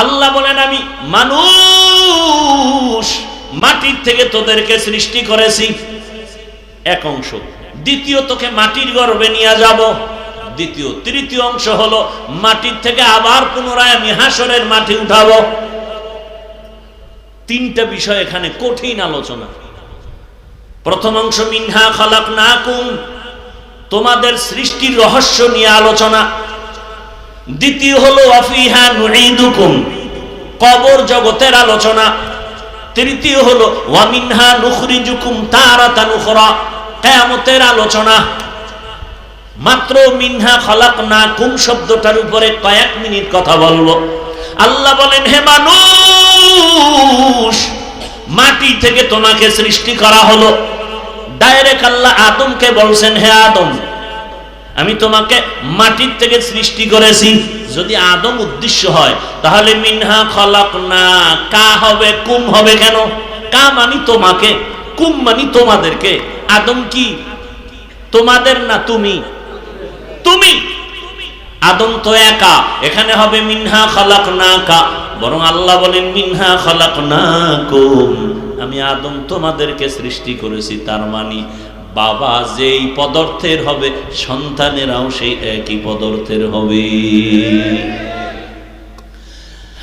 আল্লাহ বলেন, আমি মানুষ, মাটির থেকে তোদেরকে সৃষ্টি করেছি। এক অংশ। দ্বিতীয়, তোকে মাটির গর্ভে নিয়ে যাব। দ্বিতীয়, তৃতীয় অংশ হলো মাটির থেকে আবার পুনরায় আমি হাসরের মাটি উঠাবো। তিনটা বিষয় এখানে কঠিন আলোচনা। প্রথম অংশ, মিনহা খালাক না কুম তোমাদের সৃষ্টির রহস্য নিয়ে আলোচনা। দ্বিতীয় হলো, আফিহা নুঈদুকুম। কবর জগতের আলোচনা। তৃতীয় হলো ওয়ামিনহা নুখরিজুকুম তারাতান উখরা। কিয়ামতের আলোচনা। মাত্র মিনহা খালাক না কুম শব্দটার উপরে কয়েক মিনিট কথা বলব। আল্লাহ বলেন, হে মানুষ, মাটি থেকে তোমাকে সৃষ্টি করা হলো। ডাইরেক্ট আল্লাহ আদমকে বলছেন, হে আদম আমি তোমাকে মাটির থেকে সৃষ্টি করেছি। যদি আদম উদ্দেশ্য হয়, তাহলে মিনহা খলাক না কা হবে, কুম হবে কেন? কা মানি তোমাকে, কুম মানি তোমাদেরকে। আদম কি? তোমাদের না তুমি? তুমি। আদম তো একা, এখানে হবে মিনহা খালাক না কা। বরং আল্লাহ বলেন, মিনহা খালাক না কুম আমি আদম তোমাদেরকে সৃষ্টি করেছি, তার মানে বাবা যেই পদার্থের হবে, সন্তানেরাও সেই একই পদার্থের হবে।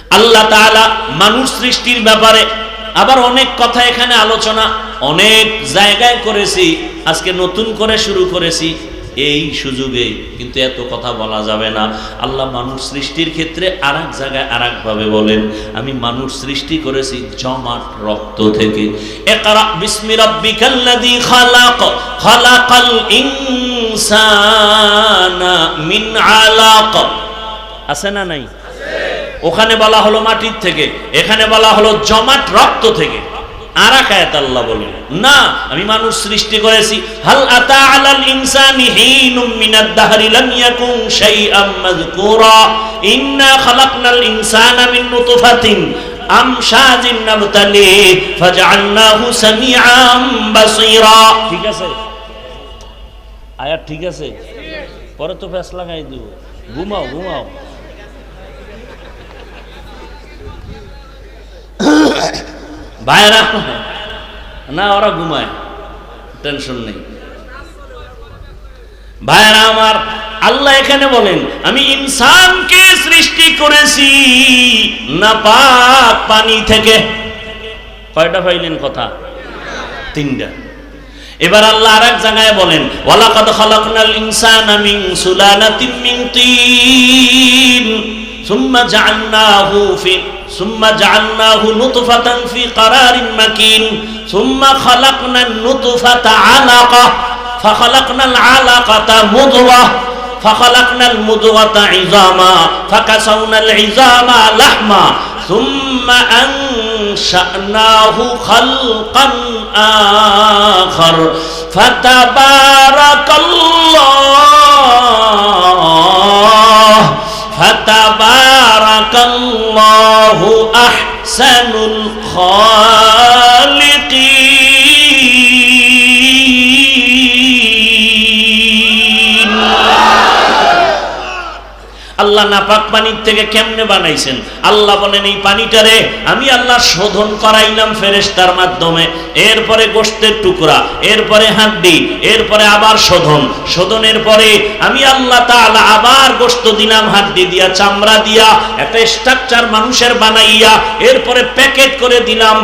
আল্লাহ তাআলা মানুষ সৃষ্টির ব্যাপারে আবার অনেক কথা এখানে আলোচনা, অনেক জায়গায় করেছি, আজকে নতুন করে শুরু করেছি। এই সুযোগে কিন্তু এত কথা বলা যাবে না। আল্লাহ মানুষ সৃষ্টির ক্ষেত্রে আর এক জায়গায় আর ভাবে বলেন, আমি মানুষ সৃষ্টি করেছি জমাট রক্ত থেকে। একরা আছে না নাই? ওখানে বলা হলো মাটির থেকে, এখানে বলা হলো জমাট রক্ত থেকে। আর এক আয়াত আল্লাহ বলেন না আমি মানুষ সৃষ্টি করেছি। হাল আতা আলাল ইনসানি হিনুম মিনাদ দাহরি লাম ইয়াকুন শাইআম মাযকুরা। ইন্না খালাকনাল ইনসানা মিন নুতফাতিন আমশাজিন নাবতালি ফাজআলনাহু সামিআম বাসীরা। ঠিক আছে? আয়াত ঠিক আছে? পরে তো ফেস লাগাই দিব। ঘুমাও ঘুমাও। ভাইরা না, ওরা ঘুমায়। টেনশন নেই। ভাইরা আমার, আল্লাহ এখানে বলেন, আমি ইনসানকে সৃষ্টি করেছি না পাক পানি থেকে। কয়টা পাইলেন কথা? তিনটা। এবার আল্লাহ আর এক জায়গায় বলেন, ওয়ালাকাদ খালাকনাল ইনসানা মিন সুলালাতিন মিন তিন, সুম্মা জাআলনাহু ফি ثم جعلناه نطفة في قرار مكين ثم خلقنا النطفة علقة فخلقنا العلقة مضغة فخلقنا المضغة عظاما فكسونا العظام لحما ثم أنشأناه خلقا آخر فتبارك الله فتبارك الله أحسن الخالقين আল্লাহ নাপাক পানির থেকে কেমনে বানাইছেন? আল্লাহ বলেন, এই পানিটারে আমি আল্লাহ শোধন করাইলাম ফেরেশতার মাধ্যমে। এরপরে গোশতের টুকরা, এরপরে হাড্ডি, এরপরে আবার শোধন। শোধনের পরে আমি আল্লাহ তাআলা আবার গোশত দিলাম, হাড্ডি দিয়া, চামড়া দিয়া, একটা স্ট্রাকচার মানুষের বানাইয়া, এরপরে প্যাকেট করে দিলাম।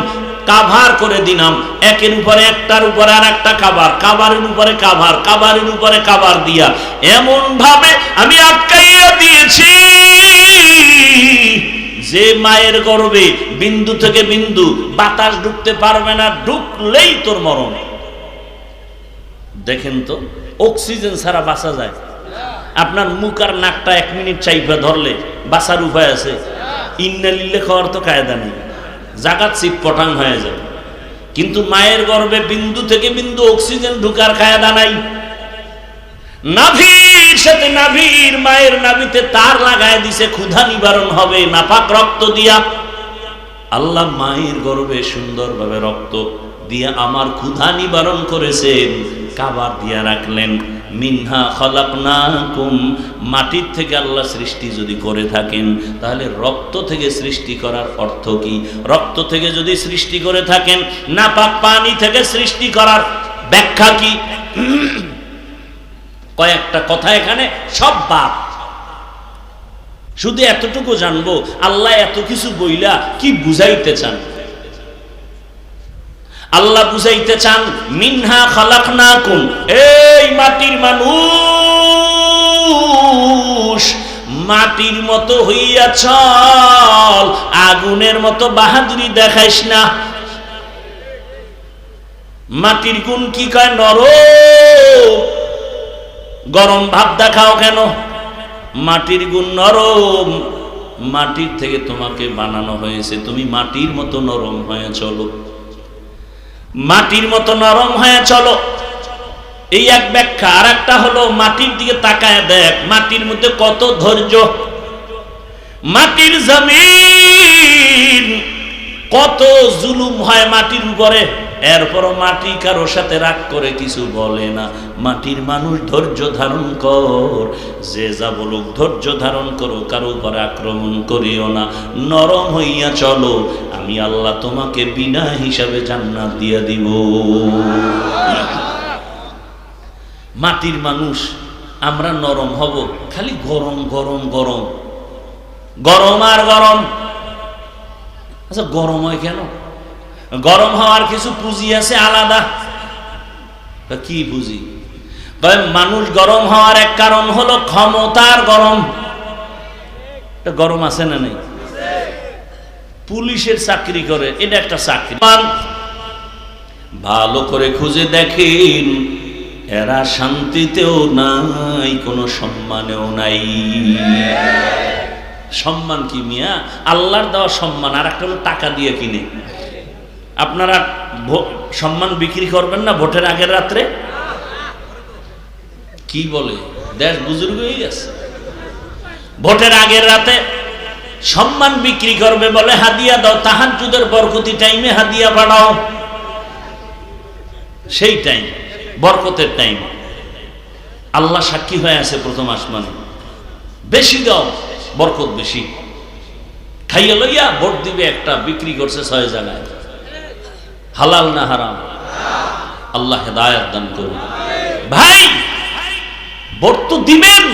কাভার করে দিলাম। একের উপরে একটার উপরে আর একটা কাবার কাবারের উপরে কাভার কাবারের উপরে কাবার দিয়া। এমন ভাবে আমি আটকাইয়া দিয়েছি। যে মায়ের গর্বে বিন্দু থেকে বিন্দু বাতাস ঢুকতে পারবে না, ঢুকলেই তোর মরণ। দেখেন তো, অক্সিজেন ছাড়া বাঁচা যায়। আপনার মুখ আর নাকটা এক মিনিট চাইপা ধরলে বাঁচার উপায় আছে। ইন্নালিল্লে খাওয়ার তো কায়দা নেই। জাগাত সিপ পটাং হয়ে যাবে। কিন্তু মায়ের গর্ভে বিন্দু থেকে বিন্দু অক্সিজেন ঢুকার কায়দা নাই। নাভির সাথে নাভির মায়ের নাভিতে তার লাগায় দিছে, ক্ষুধা নিবারণ হবে, নাপাক রক্ত দিয়া। আল্লাহ মায়ের গর্ভে সুন্দরভাবে রক্ত দিয়ে আমার ক্ষুধা নিবারণ করেছেন, কাবার দিয়া রাখলেন। মিনহা খলাকনাকুম, মাটির থেকে আল্লাহ সৃষ্টি যদি করে থাকেন, তাহলে রক্ত থেকে সৃষ্টি করার অর্থ কি? রক্ত থেকে যদি সৃষ্টি করে থাকেন না পানি থেকে সৃষ্টি করার ব্যাখ্যা কি? কয়েকটা কথা এখানে, সব বাপ শুধু এতটুকু জানব, আল্লাহ এত কিছু বইলা কি বুঝাইতে চান? আল্লাহ বুঝাইতে চান, মিনহা খালাক খালাকনাকুম এই মাটির মানুষ, মাটির মতো হইয়া চল, আগুনের মতো বাহাদুরি দেখাইস না। মাটির গুণ কি কয় নর গরম ভাব দেখাও কেন? মাটির গুণ নরম। মাটির থেকে তোমাকে বানানো হয়েছে। তুমি মাটির মতো নরম হয়ে চলো। মাটির মতো নরম হয়ে চলো। এই এক ব্যাখ্যা আর একটা হলো মাটির দিকে তাকায় দেখ, মাটির মধ্যে কত ধৈর্য। মাটির জমিন কত জুলুম হয় মাটির উপরে, এরপরও মাটি কারোর সাথে রাগ করে কিছু বলে না। মাটির মানুষ ধৈর্য ধারণ কর। যে যা বলুক ধৈর্য ধারণ করো, কারও উপরে আক্রমণ করিও না। নরম হইয়া চলো, আমি আল্লাহ তোমাকে বিনা হিসাবে জান্নাত দিয়া দিব। মাটির মানুষ, আমরা নরম হব, খালি গরম গরম গরম। গরম আর গরম। আচ্ছা গরম হয় কেন? গরম হওয়ার কিছু পুঁজি আছে আলাদা? কি পুঁজি? তবে মানুষ গরম হওয়ার এক কারণ হলো ক্ষমতার গরম। গরম আছে না নেই? পুলিশের চাকরি করে, এটা একটা চাকরি। ভালো করে খুঁজে দেখেন, এরা শান্তিতেও নাই, কোনো সম্মানেও নাই। সম্মান কি মিয়া? আল্লাহর দেওয়া সম্মান আর একটা টাকা দিয়ে কিনে। আপনারা সম্মান বিক্রি করবেন না ভোটের আগের রাত্রে? কি বলে? দেশ বুজুর্গ হয়ে গেছে। ভোটের আগের রাতে সম্মান বিক্রি করবে বলে হাদিয়া দাও। তাহার যুদের বরকতি টাইমে হাদিয়া বাড়াও সেই টাইম বরকতের টাইম আল্লাহ সাক্ষী হয়ে আছে প্রথম আসমানে। বেশি দাও, বরকত বেশি। খাইয়া লইয়া ভোট দিবে একটা, বিক্রি করছে ছয় জায়গায়। হালাল না হারাম? আল্লাহ হেদায়ত দান করুন। ভাই ভোট তো দিবেন।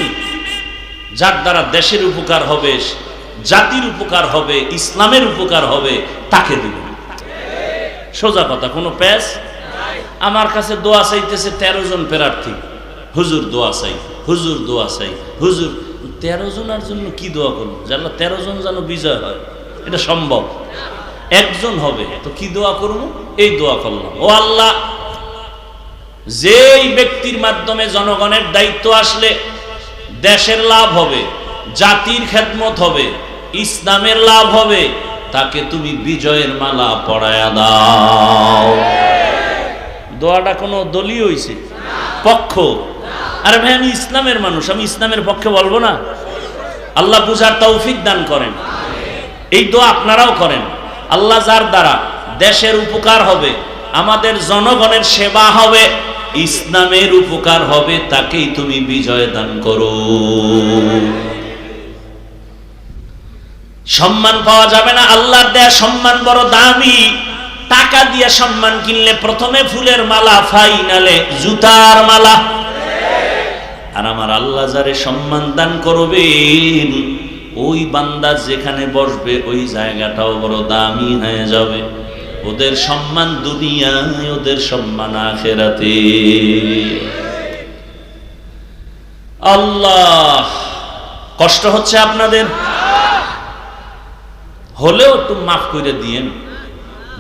যার দ্বারা দেশের উপকার হবে, জাতির উপকার হবে, ইসলামের উপকার হবে, তাকে দিবেন। সোজা কথা, কোনো প্যাস আমার কাছে দোয়া চাইতেছে তেরো জন প্রার্থী। হুজুর দোয়া চাই, হুজুর দোয়া চাই, হুজুর, তেরো জনের জন্য কি দোয়া করব? জানলা তেরো জন যেন বিজয় হয়, এটা সম্ভব। একজন হবে, তো কি দোয়া করব? এই দোয়া করলাম। ও আল্লাহ যেই ব্যক্তির মাধ্যমে জনগণের দায়িত্ব আসলে দেশের লাভ হবে, জাতির খেদমত হবে, ইসলামের লাভ হবে, তাকে তুমি বিজয়ের মালা পড়ায়া দাও। দোয়াটা কোনো দলীয় হইছে? পক্ষ? আরে ভাই, আমি ইসলামের মানুষ, আমি ইসলামের পক্ষে বলব না। আল্লাহ বুঝার তৌফিক দান করেন। এই দোয়া আপনারাও করেন। আল্লাহ যার দ্বারা দেশের উপকার হবে, আমাদের জনগণের সেবা হবে ইসলামের উপকার হবে, তাকেই তুমি বিজয় দান করো। সম্মান পাওয়া যাবে না, আল্লাহর দেয়া সম্মান বড় দামি। টাকা দিয়ে সম্মান কিনলে প্রথমে ফুলের মালা, ফাইনালে জুতার মালা। আর আমার আল্লাহ যারে সম্মান দান করবেন, ওই বান্দা যেখানে বসবে, ওই জায়গাটাও বড় দামি হয়ে যাবে। ওদের সম্মান দুনিয়ায়, ওদের সম্মান আখেরাতে। আল্লাহ, কষ্ট হচ্ছে আপনাদের? হলেও একটু মাফ করে দিয়েন।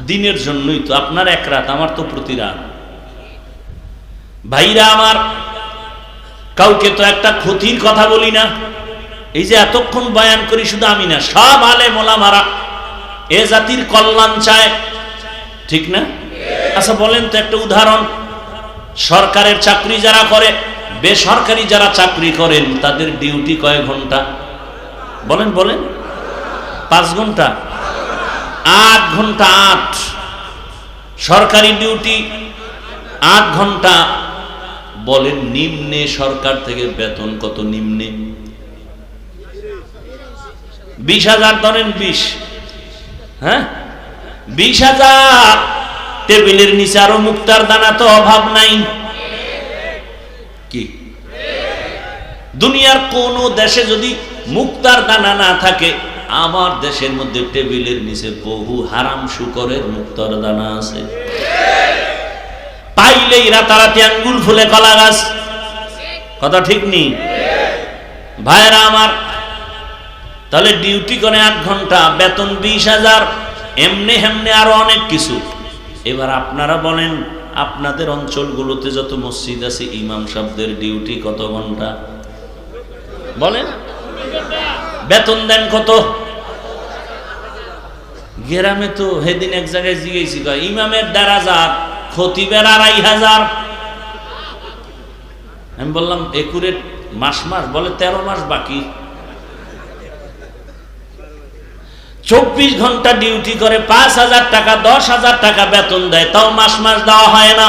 দিনের জন্যই তো, আপনার এক রাত, আমার তো প্রতি রাত। ভাইরা আমার, কাউকে তো একটা ক্ষতির কথা বলি না। এই যে এতক্ষণ বয়ান করি শুধু আমি না, সব আলে মোলামারা এ জাতির কল্যাণ চায়। ঠিক না? আচ্ছা বলেন তো একটা উদাহরণ। সরকারের চাকরি যারা করে, বেসরকারি যারা চাকরি করেন, তাদের ডিউটি কয় ঘণ্টা? বলেন বলেন। পাঁচ ঘণ্টা? আট ঘণ্টা আট। সরকারি ডিউটি আট ঘণ্টা। বলেন, নিম্নে সরকার থেকে বেতন কত নিম্নে? বিশ হাজার ধরেন বিশ। হ্যাঁ? বিশ হাজার। টেবিলের নিচে আরও মুক্তার দানা তো অভাব নাই। কি? দুনিয়ার কোন দেশে যদি মুক্তার দানা না থাকে, আমার দেশের মধ্যে টেবিলের নিচে বহু হারাম শুকরের মুক্তার দানা আছে। পাইলেই রাতারাতি আঙ্গুল ফুলে কলা গাছ। কথা ঠিক নেই? ভাইরা আমার, তাহলে ডিউটি করে আট ঘণ্টা, বেতন বিশ হাজার। এমনি হেমনে আরও অনেক কিছু। এবার আপনারা বলেন, আপনাদের অঞ্চলগুলোতে যত মসজিদ আছে, ইমাম সাহেবদের ডিউটি কত ঘণ্টা? বলেন। বেতন দেন কত? গ্রামে তো সেদিন এক জায়গায় জিগেছি ইমামের দেড় হাজার, খতিবের আড়াই হাজার। আমি বললাম, একুরেট মাস মাস, বলে তেরো মাস বাকি। চব্বিশ ঘণ্টা ডিউটি করে, পাঁচ হাজার টাকা, দশ হাজার টাকা বেতন দেয়, তাও মাস মাস দেওয়া হয় না।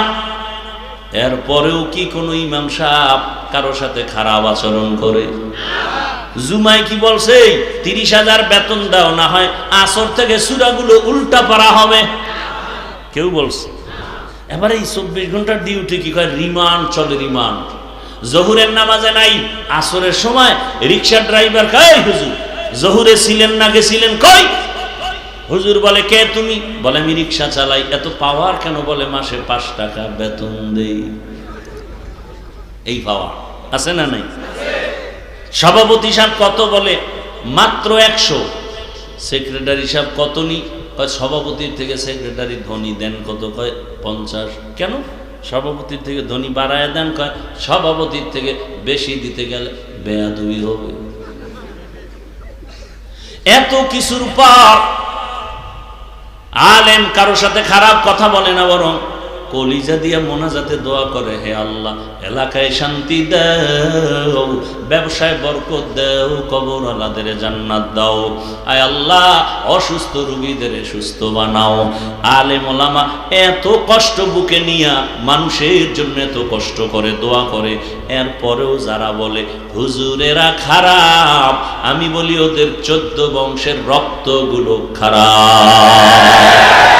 এরপরেও কি কোনো ইমাম সাহেব কারোর সাথে খারাপ আচরণ করে? জুমাই কি বলছে তিরিশ হাজার বেতন দাও, না হয় আসর থেকে সুরাগুলো উল্টা পারা হবে। কেউ বলছে। এবারে এই চব্বিশ ঘণ্টার ডিউটি কি কয়? রিমান্ড চলে রিমান্ড জহুরের নামাজে নাই, আসরের সময় রিক্সা ড্রাইভার কয় হুজুর জহুরে ছিলেন না গেছিলেন কই? হুজুর বলে, কে তুমি? বলে, আমি রিক্সা চালাই। এত পাওয়ার কেন বলে, মাসে পাঁচ টাকা বেতন দেই। এই পাওয়ার আছে না নাই? সভাপতি সাহেব কত বলে, মাত্র একশো। সেক্রেটারি সাহেব কত নি? কয়, সভাপতির থেকে সেক্রেটারি ধনী দেন কত? কয়, পঞ্চাশ। কেন? সভাপতির থেকে ধনী বাড়ায় দেন, কয়, সভাপতির থেকে বেশি দিতে গেলে বেয়াদুই হবে। এত কিছুর পর আলেম কারোর সাথে খারাপ কথা বলে না বরং কলিজা দিয়ে মোনাজাতে দোয়া করে, হে আল্লাহ, এলাকায় শান্তি দাও, ব্যবসায় বরকত দাও কবর আলাদের জান্নাত দাও। আয় আল্লাহ, অসুস্থ রুগীদের সুস্থ বানাও। আলেম ওলামা এত কষ্ট বুকে নিয়া মানুষের জন্য এত কষ্ট করে, দোয়া করে। এরপরেও যারা বলে, হুজুরেরা খারাপ। আমি বলি, ওদের চোদ্দ বংশের রক্তগুলো খারাপ।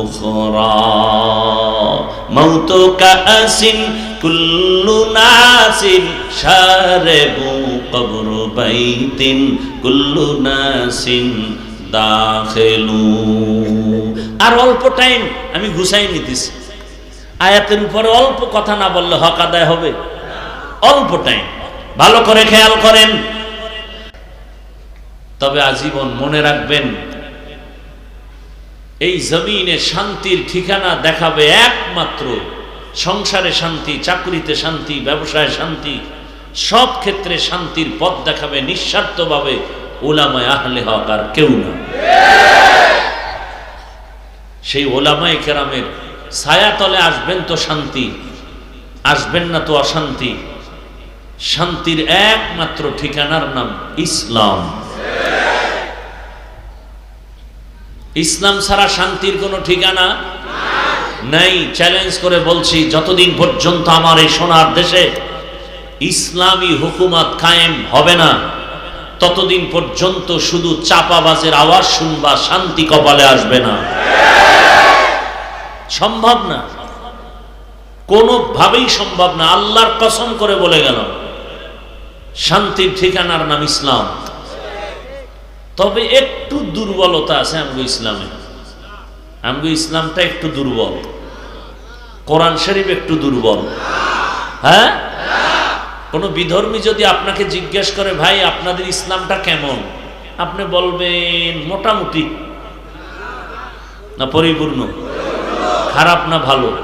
উখরা মাউত কাসিন কুল্লু নাসিন শারবু কবর বাইতিন কুল্লু নাসিন দাখিলু আর অল্প টাইম আমি ঘুষাই নিতেছি। আয়াতের উপরে অল্প কথা না বললে হক আদায় হবে? অল্প টাইম ভালো করে খেয়াল করেন। তবে আজীবন মনে রাখবেন এই জমিনে শান্তির ঠিকানা দেখাবে একমাত্র। সংসারে শান্তি, চাকরিতে শান্তি, ব্যবসায় শান্তি, সব ক্ষেত্রে শান্তির পথ দেখাবে নিঃস্বার্থভাবে ওলামায় আহলে হক আর কেউ না। সেই ওলামায় কেরামের ছায়াতলে আসবেন তো শান্তি, আসবেন না তো অশান্তি। শান্তির একমাত্র ঠিকানার নাম ইসলাম। ইসলাম ছাড়া শান্তির কোনো ঠিকানা নেই। চ্যালেঞ্জ করে বলছি, যতদিন পর্যন্ত আমার এই সোনার দেশে ইসলামী হুকুমত কায়েম হবে না, ততদিন পর্যন্ত শুধু চাপাবাজের আওয়াজ শুনবা শান্তি কপালে আসবে না। সম্ভব না। কোনোভাবেই সম্ভব না। আল্লাহর কসম করে বলে গেল শান্তির ঠিকানার নাম ইসলাম। তবে একটু দুর্বলতা আছে আমগো ইসলামে। আমগো ইসলামটা একটু দুর্বল। কোরআন শরীফ একটু দুর্বল। হ্যাঁ? কোনো বিধর্মী যদি আপনাকে জিজ্ঞেস করে, ভাই, আপনাদের ইসলামটা কেমন? আপনি বলবেন, মোটামুটি। না পরিপূর্ণ? খারাপ না ভালো?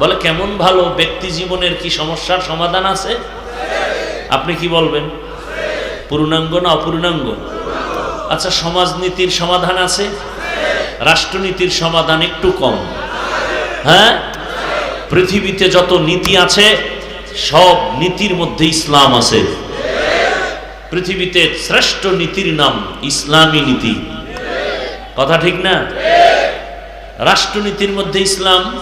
বলে, কেমন ভালো? ব্যক্তি জীবনের কি সমস্যার সমাধান আছে? আপনি কি বলবেন? পূর্ণাঙ্গ না অপূর্ণাঙ্গ? আচ্ছা সমাজনীতির সমাধান আছে? রাষ্ট্রনীতির সমাধান একটু কম। হ্যাঁ? পৃথিবীতে যত নীতি আছে, সব নীতির মধ্যে ইসলাম আছে। পৃথিবীতে শ্রেষ্ঠ নীতির নাম ইসলামী নীতি। কথা ঠিক না? রাষ্ট্রনীতির মধ্যে ইসলাম,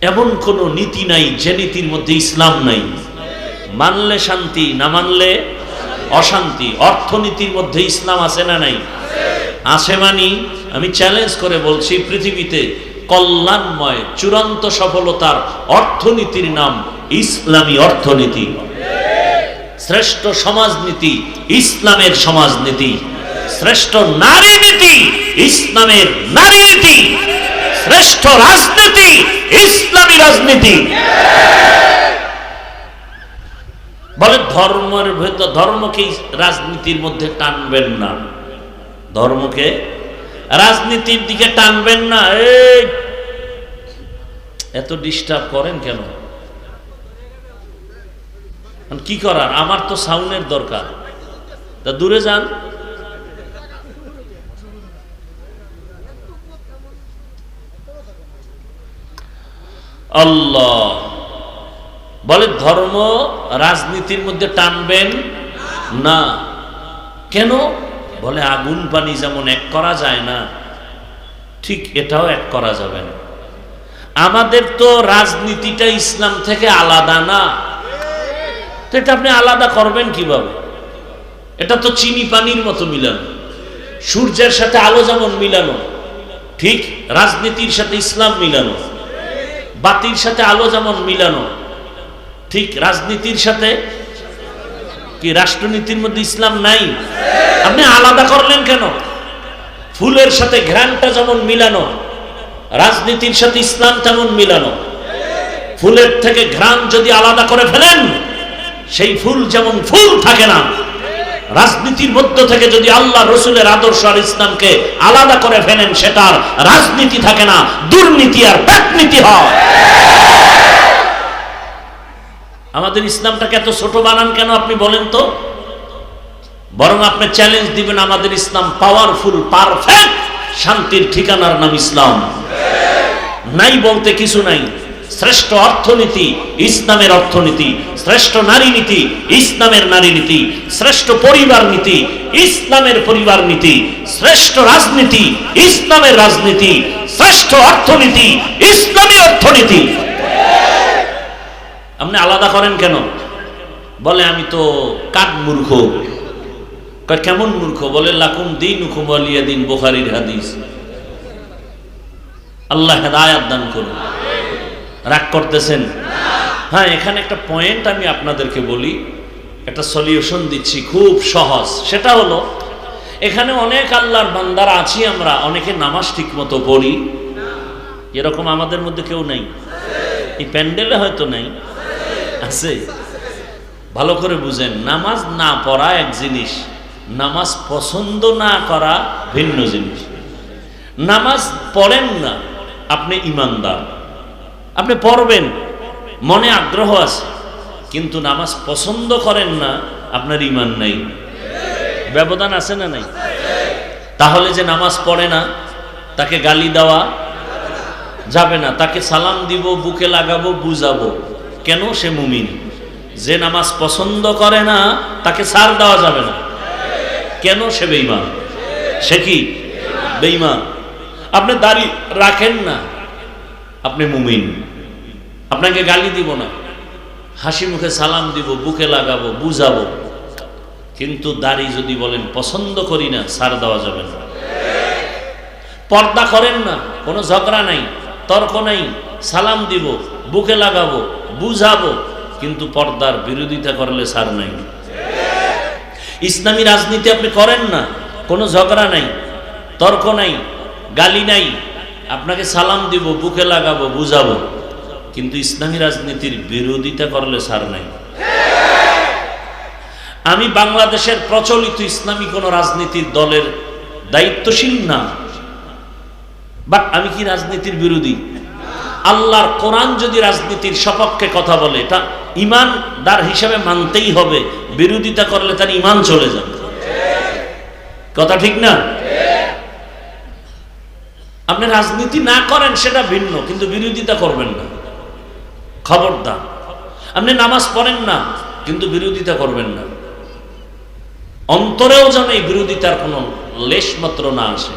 এমন কোন নীতি নাই যে নীতির মধ্যে ইসলাম নাই। মানলে শান্তি, না মানলে অশান্তি, অর্থনীতির মধ্যে ইসলাম আছে না নাই? আছে মানি? আমি চ্যালেঞ্জ করে বলছি, পৃথিবীতে কল্যাণময়, চূড়ান্ত সফলতার অর্থনীতির নাম ইসলামী অর্থনীতি। শ্রেষ্ঠ সমাজনীতি ইসলামের সমাজনীতি। শ্রেষ্ঠ নারী নীতি ইসলামের নারী নীতি। শ্রেষ্ঠ রাজনীতি ইসলামী রাজনীতি। বলে ধর্মের ভেতর, ধর্মকে রাজনীতির মধ্যে টানবেন না। ধর্মকে রাজনীতির দিকে টানবেন না। এই, এত ডিস্টার্ব করেন কেন? কি করার? আমার তো সাউন্ডের দরকার। তা দূরে যান। আল্লাহ। বলে ধর্ম রাজনীতির মধ্যে টানবেন না। কেন? বলে আগুন পানি যেমন এক করা যায় না, ঠিক এটাও এক করা যাবে না। আমাদের তো রাজনীতিটা ইসলাম থেকে আলাদা না। তো এটা আপনি আলাদা করবেন কীভাবে? এটা তো চিনি পানির মতো মিলানো। সূর্যের সাথে আলো যেমন মিলানো, ঠিক রাজনীতির সাথে ইসলাম মিলানো, বাতির সাথে আলো যেমন মিলানো ঠিক রাজনীতির সাথে? কি রাষ্ট্রনীতির মধ্যে ইসলাম নাই? আপনি আলাদা করলেন কেন? ফুলের সাথে ঘ্রাণটা যেমন মিলানো, রাজনীতির সাথে ইসলাম তেমন মিলানো। ফুলের থেকে ঘ্রাণ যদি আলাদা করে ফেলেন, সেই ফুল যেমন ফুল থাকে না, রাজনীতির মধ্য থেকে যদি আল্লাহ রসুলের আদর্শ আর ইসলামকে আলাদা করে ফেলেন, সেটার রাজনীতি থাকে না, দুর্নীতি আর ব্যাকনীতি হয়। আমাদের ইসলামটাকে এত ছোট বানান কেন আপনি বলেন তো? বরং আপনি চ্যালেঞ্জ দিবেন আমাদের ইসলাম পাওয়ারফুল পারফেক্ট শান্তির ঠিকানার নাম ইসলাম। নাই বলতে কিছু নাই। শ্রেষ্ঠ অর্থনীতি, ইসলামের অর্থনীতি। শ্রেষ্ঠ নারী নীতি, ইসলামের নারী নীতি। শ্রেষ্ঠ পরিবার নীতি, ইসলামের পরিবার নীতি। শ্রেষ্ঠ রাজনীতি, ইসলামের রাজনীতি। শ্রেষ্ঠ অর্থনীতি, ইসলামী অর্থনীতি। আপনি আলাদা করেন কেন? বলে, আমি তো কাঠ মূর্খ। কেমন মূর্খ? বলে, লাকুম দিন হুকুম দিন বোখারির হাদিস। আল্লাহ হেদায়াত দান করুন। রাগ করতেছেন? হ্যাঁ এখানে একটা পয়েন্ট আমি আপনাদেরকে বলি, একটা সলিউশন দিচ্ছি খুব সহজ। সেটা হলো, এখানে অনেক আল্লাহর বান্দারা আছি আমরা, অনেকে নামাজ ঠিক মতো পড়ি। এরকম আমাদের মধ্যে কেউ নেই। এই প্যান্ডেলে হয়তো নাই। আছে। ভালো করে বুঝেন, নামাজ না পড়া এক জিনিস, নামাজ পছন্দ না করা ভিন্ন জিনিস। নামাজ পড়েন না, আপনি ইমানদার। আপনি পড়বেন, মনে আগ্রহ আছে, কিন্তু নামাজ পছন্দ করেন না, আপনার ইমান নাই। ব্যবধান আছে না নাই? তাহলে যে নামাজ পড়ে না, তাকে গালি দেওয়া যাবে না, তাকে সালাম দিব, বুকে লাগাবো, বুঝাবো। কেন সে মুমিন? যে নামাজ পছন্দ করে না, তাকে সার দেওয়া যাবে না। কেন সে বেইমান সে কি? বেইমান আপনি দাড়ি রাখেন না। আপনি মুমিন। আপনাকে গালি দিব না। হাসি মুখে সালাম দিব, বুকে লাগাবো, বুঝাবো। কিন্তু দাড়ি যদি বলেন, পছন্দ করি না সার দেওয়া যাবে না। পর্দা করেন না। কোনো ঝগড়া নাই, তর্ক নাই। সালাম দিব বুকে লাগাবো, বুঝাবো, কিন্তু পর্দার বিরোধিতা করলে সার নাই। ইসলামী রাজনীতি আপনি করেন না, কোনো ঝগড়া নাই, তর্ক নাই, গালি নাই, আপনাকে সালাম দিব, বুকে লাগাবো, বুঝাবো, কিন্তু ইসলামী রাজনীতির বিরোধিতা করলে সার নাই। আমি বাংলাদেশের প্রচলিত ইসলামী কোন রাজনীতির দলের দায়িত্বশীল না, বাট আমি কি রাজনীতির বিরোধী? আল্লাহর কোরআন যদি রাজনীতির সপক্ষে কথা বলে এটা ইমানদার হিসাবে মানতেই হবে। বিরোধিতা করলে তার ইমান চলে যাবে। কথা ঠিক না? আপনি রাজনীতি না করেন সেটা ভিন্ন, কিন্তু বিরোধিতা করবেন না। খবরদার। আপনি নামাজ পড়েন না, কিন্তু বিরোধিতা করবেন না। অন্তরেও যেন এই বিরোধিতার কোনো লেশ মাত্র না আসে।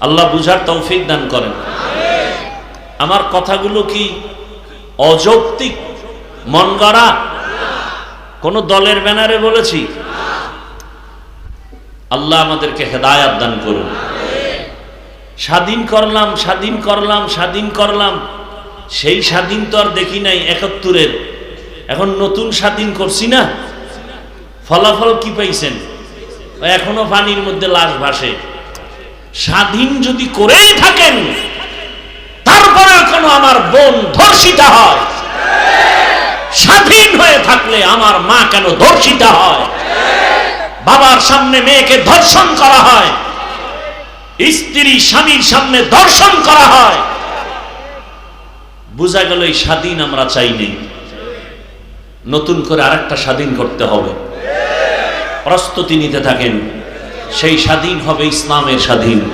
আল্লাহ বুঝার তৌফিক দান করেন। আমার কথাগুলো কি অযৌক্তিক? মন গড়া? কোন দলের ব্যানারে বলেছি? আল্লাহ আমাদেরকে হেদায়াত দান করুন। স্বাধীন করলাম স্বাধীন করলাম স্বাধীন করলাম। সেই স্বাধীন তো আর দেখি নাই, একাত্তরের। এখন নতুন স্বাধীন করছি না? ফলাফল কি পাইছেন? এখনও পানির মধ্যে লাশ ভাসে। স্বাধীন যদি করেই থাকেন তারপরে কোনো আমার বোন ধর্ষিতা হয়। স্বাধীন হয়ে থাকলে আমার মা কেন ধর্ষিতা হয়? বাবার সামনে মেয়েকে ধর্ষণ করা হয়। স্ত্রী স্বামীর সামনে দর্শন করা হয়। বোঝা গেল এই স্বাধীন আমরা চাইনি। নতুন করে আরেকটা স্বাধীন করতে হবে। প্রস্তুতি নিতে থাকেন। সেই স্বাধীন হবে ইসলামের স্বাধীন।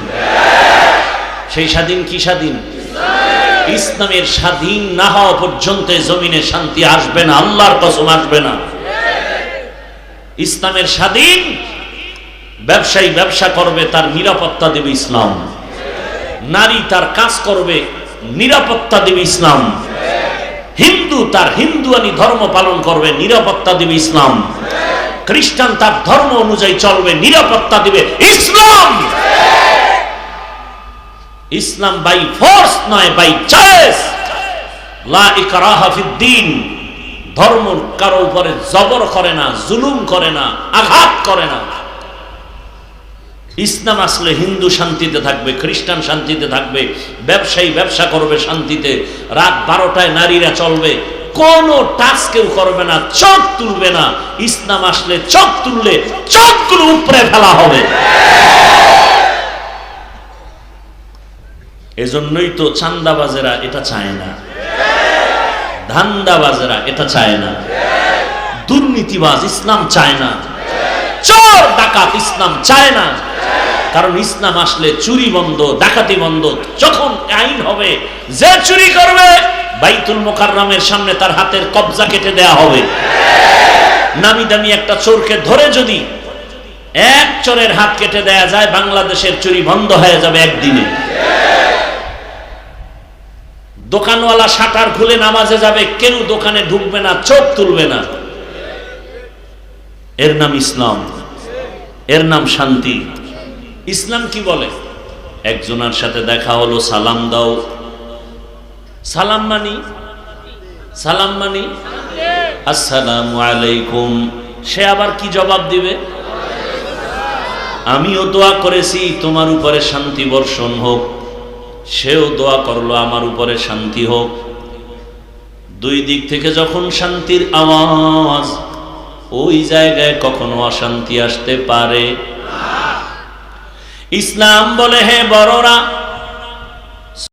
সেই স্বাধীন কি স্বাধীন? ইসলামের স্বাধীন না হওয়া পর্যন্ত জমিনে শান্তি আসবে না, আল্লাহর কসম আসবে না। ইসলামের স্বাধীন, ব্যবসায়ী ব্যবসা করবে, তার নিরাপত্তা দেবে ইসলাম। নারী তার কাজ করবে, নিরাপত্তা দেবে ইসলাম। হিন্দু তার হিন্দুয়ানি ধর্ম পালন করবে, নিরাপত্তা দেবে ইসলাম। খ্রিস্টান তার ধর্ম অনুযায়ী চলবে, নিরাপত্তা দিবে ইসলাম। ইসলাম বাই ফোর্স নয় বাই চয়েস। লা ইকরাহা ধর্ম কারও উপরে জবর করে না, জুলুম করে না, আঘাত করে না। ইসলাম আসলে হিন্দু শান্তিতে থাকবে, খ্রিস্টান শান্তিতে থাকবে, ব্যবসায়ী ব্যবসা করবে শান্তিতে, রাত বারোটায় নারীরা চলবে, কোন টাচ কেউ করবে না, চোখ তুলবে না। ইসলাম আসলে চোখ তুললে চোখগুলো উপরে ফেলা হবে। এজন্যই তো চান্দাবাজেরা এটা চায় না। ধান্দাবাজেরা এটা চায় না। দুর্নীতিবাজ ইসলাম চায় না। চোর, ডাকাত ইসলাম চায় না। কারণ ইসলাম আসলে চুরি বন্ধ, ডাকাতি বন্ধ, যখন আইন হবে, যে চুরি করবে, বাইতুল মোকাররমের সামনে তার হাতের কবজা কেটে দেয়া হবে। নামি দামি একটা চোরকে ধরে যদি এক চোরের হাত কেটে দেয়া যায়, বাংলাদেশের চুরি বন্ধ হয়ে যাবে একদিনে। দোকানওয়ালা শাটার খুলে নামাজে যাবে, কেউ দোকানে ঢুকবে না, চোখ তুলবে না। এর নাম ইসলাম, এর নাম শান্তি। ইসলাম কি বলে? একজনের সাথে দেখা হলো, সালাম দাও। সালাম মানি? সালাম মানি? আসসালামু আলাইকুম। সে আবার কি জবাব দিবে? আমিও দোয়া করেছি, তোমার উপরে শান্তি বর্ষণ হোক। সেও দোয়া করল, আমার উপরে শান্তি হোক। দুই দিক থেকে যখন শান্তির আওয়াজ, ওই জায়গায় কখনো অশান্তি আসতে পারে। ইসলাম বলে, হে বড়রা